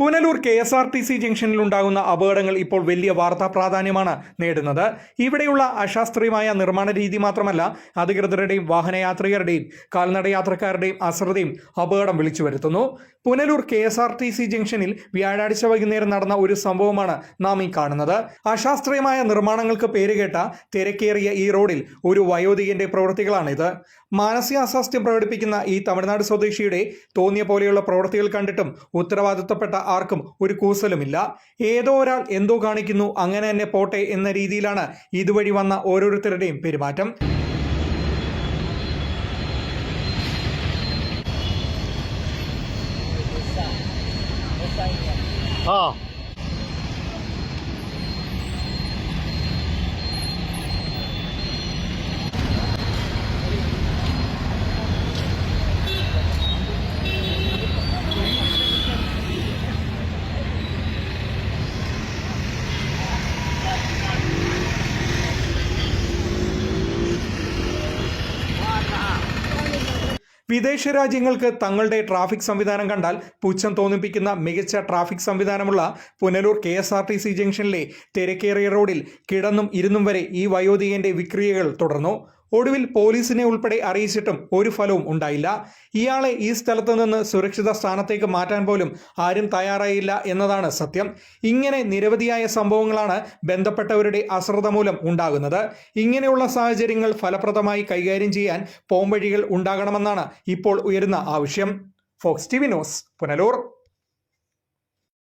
Punalur K S R T C ജംഗ്ഷനിൽ ഉണ്ടാകുന്ന അപകടങ്ങൾ ഇപ്പോൾ വലിയ വാർത്താ പ്രാധാന്യമാണ് നേടുന്നത്. ഇവിടെയുള്ള അശാസ്ത്രീയമായ നിർമ്മാണ രീതി മാത്രമല്ല അധികൃതരുടെയും വാഹനയാത്രികരുടെയും കാൽനടയാത്രക്കാരുടെയും അശ്രദ്ധയും അപകടം വിളിച്ചു വരുത്തുന്നു Punalur K S R T C ജംഗ്ഷനിൽ വ്യാഴാഴ്ച വൈകുന്നേരം നടന്ന ഒരു സംഭവമാണ് നാം ഈ കാണുന്നത്. അശാസ്ത്രീയമായ നിർമ്മാണങ്ങൾക്ക് പേരുകേട്ട തിരക്കേറിയ ഈ റോഡിൽ ഒരു വയോധികന്റെ പ്രവൃത്തികളാണിത്. മാനസികാസ്വാസ്ഥ്യം പ്രകടിപ്പിക്കുന്ന ഈ തമിഴ്നാട് സ്വദേശിയുടെ തോന്നിയ പോലെയുള്ള പ്രവൃത്തികൾ കണ്ടിട്ടും ഉത്തരവാദിത്തപ്പെട്ട ആർക്കും ഒരു കൂസലുമില്ല. ഏതോ ഒരാൾ എന്തോ കാണിക്കുന്നു അങ്ങനെ തന്നെ പോട്ടെ എന്ന രീതിയിലാണ് ഇതുവഴി വന്ന ഓരോരുത്തരുടെയും പെരുമാറ്റം. हाँ വിദേശ രാജ്യങ്ങൾക്ക് തങ്ങളുടെ ട്രാഫിക് സംവിധാനം കണ്ടാൽ പുച്ഛം തോന്നിപ്പിക്കുന്ന മികച്ച traffic സംവിധാനമുള്ള Punalur K S R T C ജംഗ്ഷനിലെ തിരക്കേറിയ റോഡിൽ കിടന്നും ഇരുന്നും വരെ ഈ വയോധികന്റെ വിക്രിയകൾ തുടർന്നു. ഒടുവിൽ പോലീസിനെ ഉൾപ്പെടെ അറിയിച്ചിട്ടും ഒരു ഫലവും ഉണ്ടായില്ല. ഇയാളെ ഈ സ്ഥലത്ത് നിന്ന് സുരക്ഷിത സ്ഥാനത്തേക്ക് മാറ്റാൻ പോലും ആരും തയ്യാറായില്ല എന്നതാണ് സത്യം. ഇങ്ങനെ നിരവധിയായ സംഭവങ്ങളാണ് ബന്ധപ്പെട്ടവരുടെ അശ്രദ്ധ മൂലം ഉണ്ടാകുന്നത്. ഇങ്ങനെയുള്ള സാഹചര്യങ്ങൾ ഫലപ്രദമായി കൈകാര്യം ചെയ്യാൻ പോംവഴികൾ ഉണ്ടാകണമെന്നാണ് ഇപ്പോൾ ഉയരുന്ന ആവശ്യം. Fox T V news Punalur.